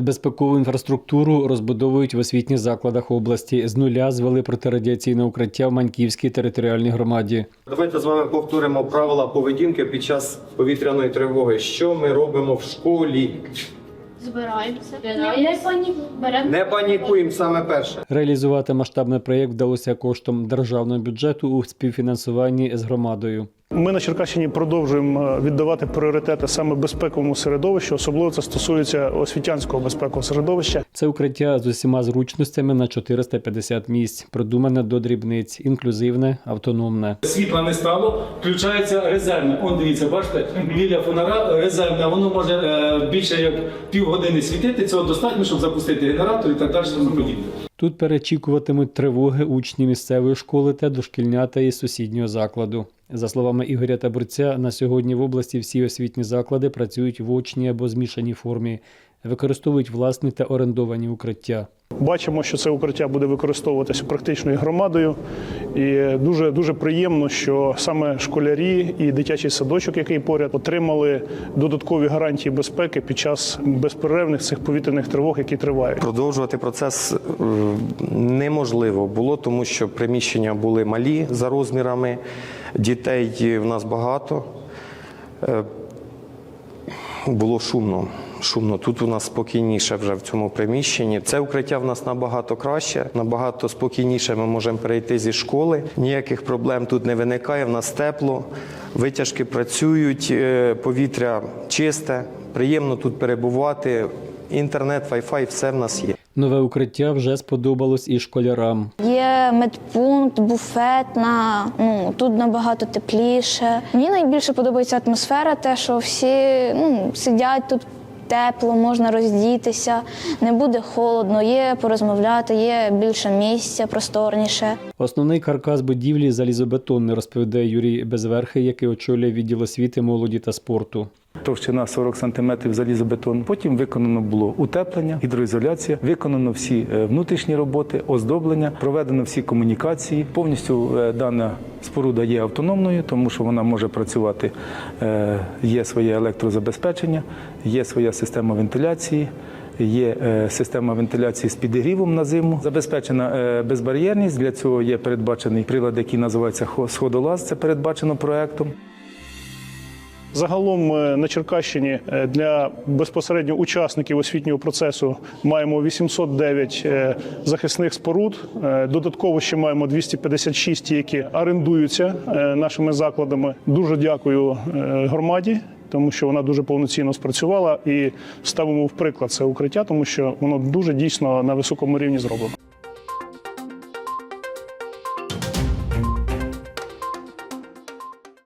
Безпекову інфраструктуру розбудовують в освітніх закладах області. З нуля звели протирадіаційне укриття в Маньківській територіальній громаді. Давайте з вами повторимо правила поведінки під час повітряної тривоги. Що ми робимо в школі? Збираємося. Не панікуємо. Не панікуємо саме перше. Реалізувати масштабний проєкт вдалося коштом державного бюджету у співфінансуванні з громадою. Ми на Черкащині продовжуємо е, віддавати пріоритети саме безпековому середовищу. Особливо це стосується освітянського безпекового середовища. Це укриття з усіма зручностями на 450 місць, продумане до дрібниць, інклюзивне, автономне. Світла не стало, включається резервне. Он дивіться, бачите, біля фонара резервне, воно може е, більше як півгодини світити. Цього достатньо, щоб запустити генератор і так далі. тому подібне. Тут перечікуватимуть тривоги учні місцевої школи та дошкільнята із сусіднього закладу. За словами Ігоря Табурця, на сьогодні в області всі освітні заклади працюють в очній або змішаній формі, використовують власні та орендовані укриття. Бачимо, що це укриття буде використовуватися практичною громадою, і дуже дуже приємно, що саме школярі і дитячий садочок, який поряд, отримали додаткові гарантії безпеки під час безперервних цих повітряних тривог, які тривають. Продовжувати процес е, неможливо було, тому що приміщення були малі за розмірами, дітей в нас багато. Е, Було шумно. Шумно. Тут у нас спокійніше вже в цьому приміщенні. Це укриття в нас набагато краще, набагато спокійніше ми можемо перейти зі школи. Ніяких проблем тут не виникає. В нас тепло, витяжки працюють, е, повітря чисте, приємно тут перебувати. Інтернет, вай-фай, все в нас є. Нове укриття вже сподобалось і школярам. Є медпункт, буфетна. Ну тут набагато тепліше. Мені найбільше подобається атмосфера, те, що всі ну, сидять тут тепло, можна роздітися, не буде холодно, є порозмовляти, є більше місця, просторніше. Основний каркас будівлі залізобетонний, розповідає Юрій Безверхий, який очолює відділ освіти, молоді та спорту. Товщина 40 см залізобетон. Потім виконано було утеплення, гідроізоляція, виконано всі е, внутрішні роботи, оздоблення, проведено всі комунікації. Повністю е, дана споруда є автономною, тому що вона може працювати. е, Є своє електрозабезпечення, є своя система вентиляції. Є система вентиляції з підігрівом на зиму, забезпечена безбар'єрність. Для цього є передбачений прилад, який називається хо- сходолаз. Це передбачено проектом. Загалом е, на Черкащині е, для безпосередньо учасників освітнього процесу маємо 809 е, захисних споруд. Додатково ще маємо 256, ті, які орендуються нашими закладами. Дуже дякую громаді. Тому що вона дуже повноцінно спрацювала і ставимо в приклад це укриття, тому що воно дуже дійсно на високому рівні зроблено.